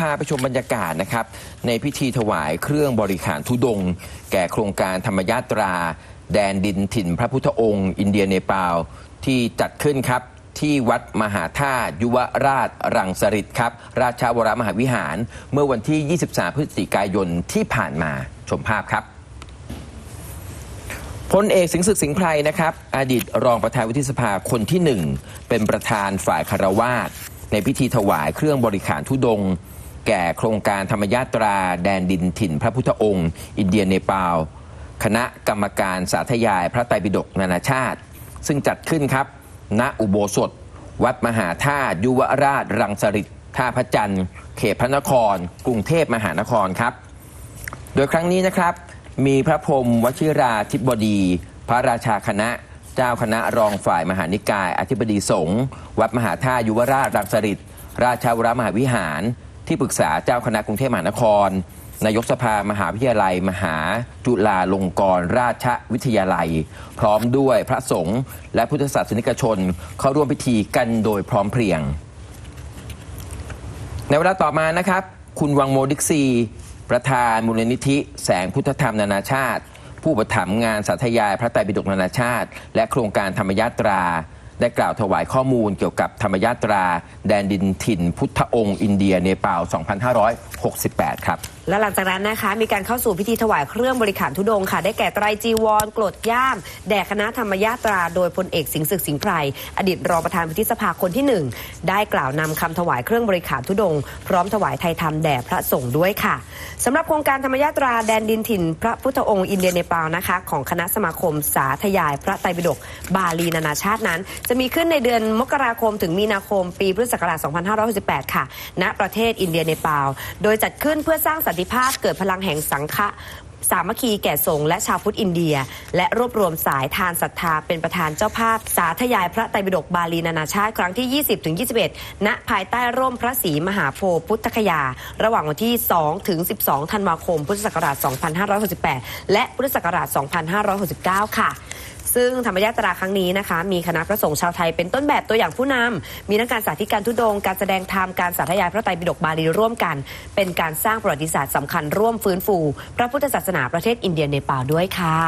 พาไปชมบรรยากาศนะครับ ในพิธีถวายเครื่องบริขารทุดง แก่โครงการธรรมยาตรา แดนดินถิ่นพระพุทธองค์ อินเดียเนปาลที่จัดขึ้นครับ ที่วัดมหาธาตุยุวราชรังสฤษครับ ราชาวรมหาวิหาร เมื่อวันที่ 23 พฤศจิกายนที่ผ่านมาชมภาพครับพลเอกสิงห์ศึกสิงห์ไพรนะครับอดีตรองประธานวุฒิสภาคนที่หนึ่งเป็นประธานฝ่ายคารวาสในพิธีถวายเครื่องบริขารทุดง แก่โครงการธรรมยาตราแดนดินถิ่น พระพุทธองค์ อินเดียเนปาล คณะกรรมการสาธยายพระไตรปิฎกนานาชาติ ซึ่งจัดขึ้นครับ ณอุโบสถ วัดมหาธาตุยุวราชรังสฤษท่าพระจันทร์ เขตพระนคร กรุงเทพมหานครครับ โดยครั้งนี้นะครับ มีพระพรมวชิราธิบดี พระราชาคณะเจ้าคณะรองฝ่ายมหานิกาย อธิบดีสงฆ์วัดมหาธาตุยุวราชรังสฤษราชาวรมหาวิหาร ที่ปรึกษาเจ้าคณะกรุงเทพมหานคร นายกสภามหาวิทยาลัย มหาจุฬาลงกรณราชวิทยาลัย พร้อมด้วยพระสงฆ์และพุทธศาสนิกชน เข้าร่วมพิธีกันโดยพร้อมเพรียง ในเวลาต่อมานะครับ คุณวังโมดิกซีประธานมูลนิธิ แสงพุทธธรรมนานาชาติ ผู้ประถมงานสาธยายพระไตรปิฎกนานาชาติ และโครงการธรรมยาตรา ได้กล่าวถวายข้อมูลเกี่ยวกับธรรมยาตรา แดนดินถิ่น พุทธองค์อินเดียเนปาล 2568 ครับ และหลังจากนั้นนะคะ มีการเข้าสู่พิธีถวายเครื่องบริขารทุดงค่ะ ได้แก่ไตรจีวรกรดย่าม แด่คณะธรรมยาตรา โดยพลเอกสิงห์ศึกสิงห์ไพรอดีตรองประธานวุฒิสภาคนที่หนึ่งได้กล่าวนำคำถวายเครื่องบริขารทุดง พร้อมถวายไทยธรรมแด่พระสงฆ์ด้วยค่ะสำหรับโครงการธรรมยาตราแดนดินถิ่น พระพุทธองค์อินเดียเนปาลนะคะ ของคณะสมาคมสาธยาย พระไตรปิฎกบาลีนานาชาตินั้นจะมีขึ้นในเดือนมกราคมถึงมีนาคมปีพุทธศักราช 2568 ค่ะ ณ ประเทศอินเดียเนปาล โดยจัดขึ้นเพื่อสร้างสันติภาพเกิดพลังแห่งสังฆะสามัคคีแก่สงฆ์และชาวพุทธอินเดีย และรวบรวมสายทานศรัทธาเป็นประธานเจ้าภาพ สาธยายพระไตรปิฎกบาลีนานาชาติครั้งที่ 20-21 ณ ภายใต้ร่มพระศรีมหาโพธิ์พุทธคยา ระหว่างวันที่ 2 ถึง 12 ธันวาคม พุทธศักราช 2568 และพุทธศักราช 2569 ค่ะ ซึ่งธรรมยาตราครั้งนี้นะคะ มีคณะพระสงฆ์ชาวไทยเป็นต้นแบบตัวอย่างผู้นำมีทั้งการสาธิตการทุดง การแสดงธรรมการสาธยายพระไตรปิฎกบาลีร่วมกัน เป็นการสร้างประวัติศาสตร์สำคัญร่วมฟื้นฟู พระพุทธศาสนาประเทศอินเดียเนปาลด้วยค่ะ